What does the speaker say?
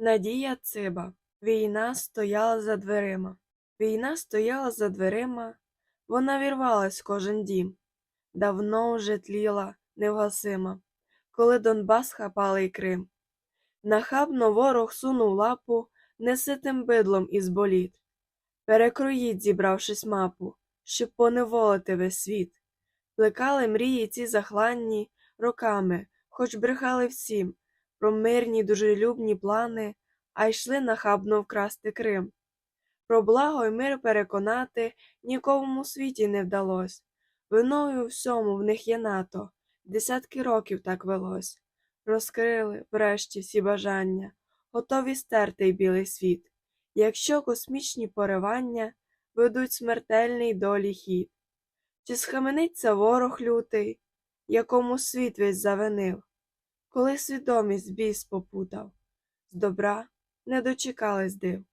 Надія Циба. Війна стояла за дверима. Війна стояла за дверима, вона вірвалась кожен дім. Давно вже тліла невгасима, коли Донбас хапали й Крим. Нахабно ворог сунув лапу неситим бидлом із боліт. Перекроїть, зібравшись мапу, щоб поневолити весь світ. Плекали мрії ці захланні роками, хоч брехали всім про мирні дружелюбні плани, а йшли нахабно вкрасти Крим. Про благо й мир переконати нікому у світі не вдалось. Виною всьому в них є НАТО, десятки років так велось. Розкрили, врешті, всі бажання, готові стерти й білий світ, якщо космічні поривання ведуть смертельний долі хід. Чи схамениться ворог лютий, якому світ весь завинив, коли свідомість біс попутав, з добра не дочекались див.